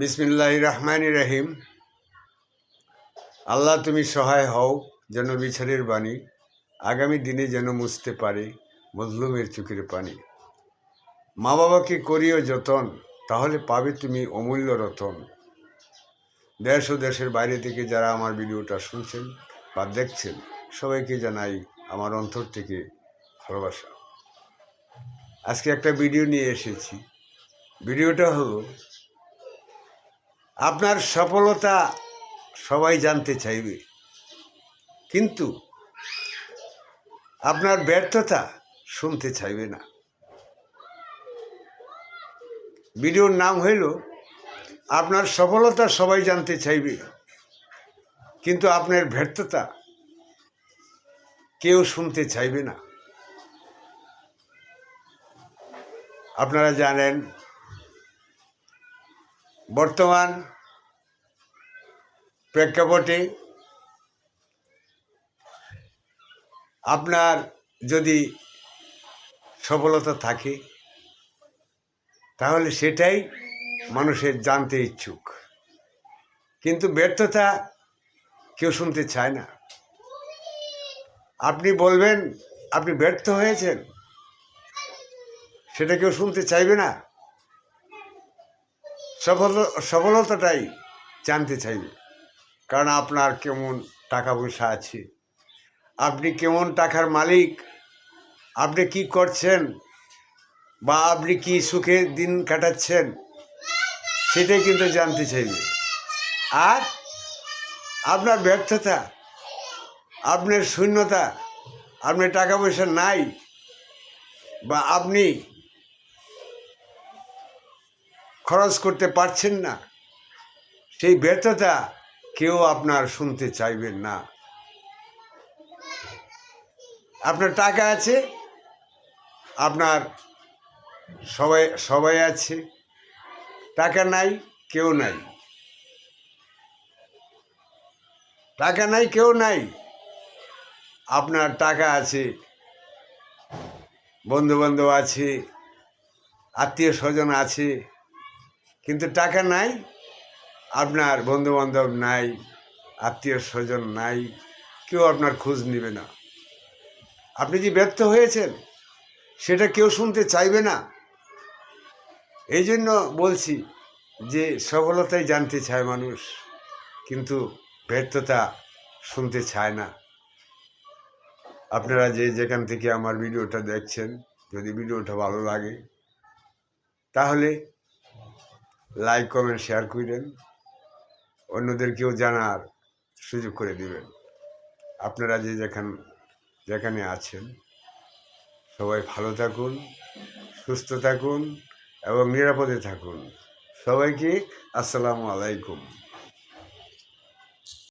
বিসমিল্লাহ রহমান রহিম। আল্লাহ তুমি সহায় হও যেন বিচারের বাণী আগামী দিনে যেন মুছতে পারে মজলুমের চোখের পানি। মা বাবাকে করিও যতন, তাহলে পাবে তুমি অমূল্য রতন। দেশ ও দেশের বাইরে থেকে যারা আমার ভিডিওটা শুনছেন বা দেখছেন, সবাইকে জানাই আমার অন্তর থেকে ভালোবাসা। আজকে একটা ভিডিও নিয়ে এসেছি। ভিডিওটা হলো আপনার সফলতা সবাই জানতে চাইবে। কিন্তু আপনার ব্যর্থতা শুনতে চাইবে না। ভিডিওর নাম হইল, আপনার সফলতা সবাই জানতে চাইবে, কিন্তু আপনার ব্যর্থতা কেউ শুনতে চাইবে না। আপনারা জানেন বর্তমান প্রেক্ষাপটে আপনার যদি সফলতা থাকে, তাহলে সেটাই মানুষের জানতে ইচ্ছুক। কিন্তু ব্যর্থতা কেউ শুনতে চায় না। আপনি বলবেন, আপনি ব্যর্থ হয়েছেন? সেটা কেউ শুনতে চাইবে না। সফল, সফলতাটাই জানতে চাইবে কারণ আপনার কেমন টাকা পয়সা আছে? আপনি কেমন টাকার মালিক? আপনি কি করছেন? বা আপনি কি সুখে দিন কাটাচ্ছেন? সেটাই কিন্তু জানতে চাইবে আর আপনার ব্যর্থতা, আপনার শূন্যতা, আপনার টাকা পয়সা নাই, বা আপনি খরচ করতে পারছেন না। সেই ব্যর্থতা কেউ আপনার শুনতে চাইবেন না। আপনার টাকা আছে, আপনার সবাই সবাই আছে। টাকা নাই, কেউ নাই। টাকা নাই, কেউ নাই। আপনার টাকা আছে বন্ধু বান্ধব আছে আত্মীয় স্বজন আছে কিন্তু টাকা নাই, আপনার বন্ধু বান্ধব নাই, আত্মীয় স্বজন নাই, কেউ আপনার খোঁজ নেবে না। আপনি যে ব্যর্থ হয়েছেন? সেটা কেউ শুনতে চাইবে না। এই জন্য বলছি যে সফলতাই জানতে চায় মানুষ, কিন্তু ব্যর্থতা শুনতে চায় না। আপনারা যে যেখান থেকে আমার ভিডিওটা দেখছেন, যদি ভিডিওটা ভালো লাগে, তাহলে লাইক কমেন্ট শেয়ার করেন। অন্যদেরকেও জানার সুযোগ করে দিবেন। আপনারা যে যেখান, যেখানে আছেন, সবাই ভালো থাকুন, সুস্থ থাকুন এবং নিরাপদে থাকুন। সবাইকে আসসালামু আলাইকুম।